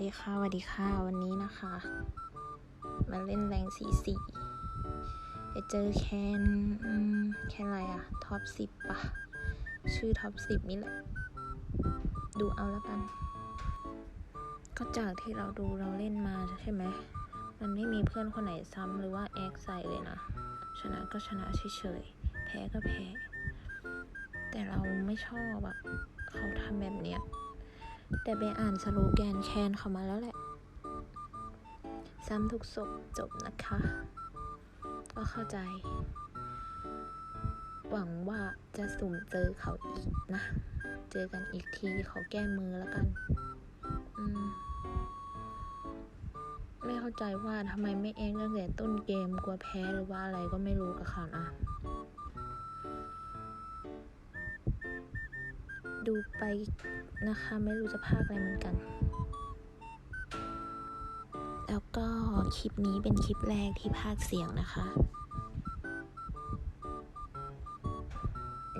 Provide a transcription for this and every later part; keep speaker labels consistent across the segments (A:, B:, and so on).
A: ดีค่ะสวัสดีค่ะ วันนี้นะคะ มาเล่นแรงสีสีไปเจอแคนแคนอะไรอะท็อปสิบปะ ชื่อท็อปสิบนี่แหละ ดูเอาแล้วกัน ก็จากที่เราดูเราเล่นมาใช่ไหม มันไม่มีเพื่อนคนไหนซ้ำหรือว่าแอคใส่เลยนะ ชนะก็ชนะเฉยๆ แพ้ก็แพ้ แต่เราไม่ชอบอะเขาทำแบบเนี้ย แต่ไปอ่านสโลแกนแคนเขามาแล้วแหละ ซ้ำทุกศพจบนะคะ ก็เข้าใจ หวังว่าจะสุ่มเจอเขาอีกนะ เจอกันอีกทีขอแก้มือแล้วกัน อืมไม่เข้าใจว่าทำไมไม่เองตั้งแต่ต้นเกมกลัวแพ้หรือว่าอะไรก็ไม่รู้กับเขานะดูไป นะคะ ไม่รู้จะพากอะไรเหมือนกัน แล้วก็คลิปนี้เป็นคลิปแรกที่พากเสียงนะคะ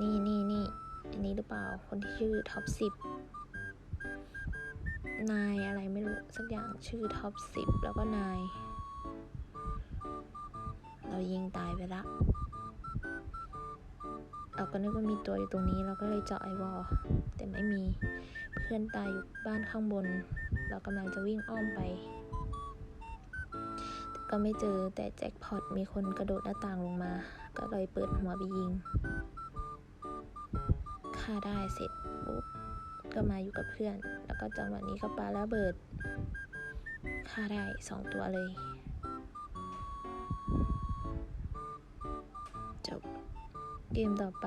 A: นี่นี่นี่อันนี้หรือเปล่า คนที่ชื่อท็อปสิบนายอะไรไม่รู้ สักอย่างชื่อท็อปสิบแล้วก็นาย เรายิงตายไปละ เราก็นึกว่ามีตัวอยู่ตรงนี้ เราก็เลยเจาะไอวอลแต่ไม่มีเพื่อนตายอยู่บ้านข้างบน เรากำลังจะวิ่งอ้อมไปแต่ก็ไม่เจอแต่แจ็คพอตมีคนกระโดดหน้าต่างลงมา ก็เลยเปิดหัวไปยิงฆ่าได้เสร็จปุ๊บก็มาอยู่กับเพื่อน แล้วก็จังหวะนี้ก็ปาระเบิดฆ่าได้สองตัวเลย จบ เกมต่อไป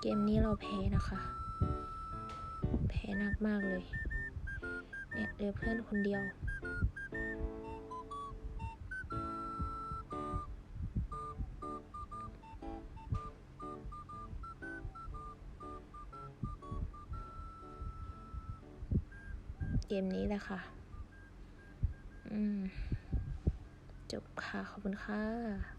A: เกมนี้เราแพ้นะคะ แพ้หนักมากเลย เนี่ยเหลือเพื่อนคนเดียว เกมนี้แหละค่ะ อืม จบค่ะ ขอบคุณค่ะ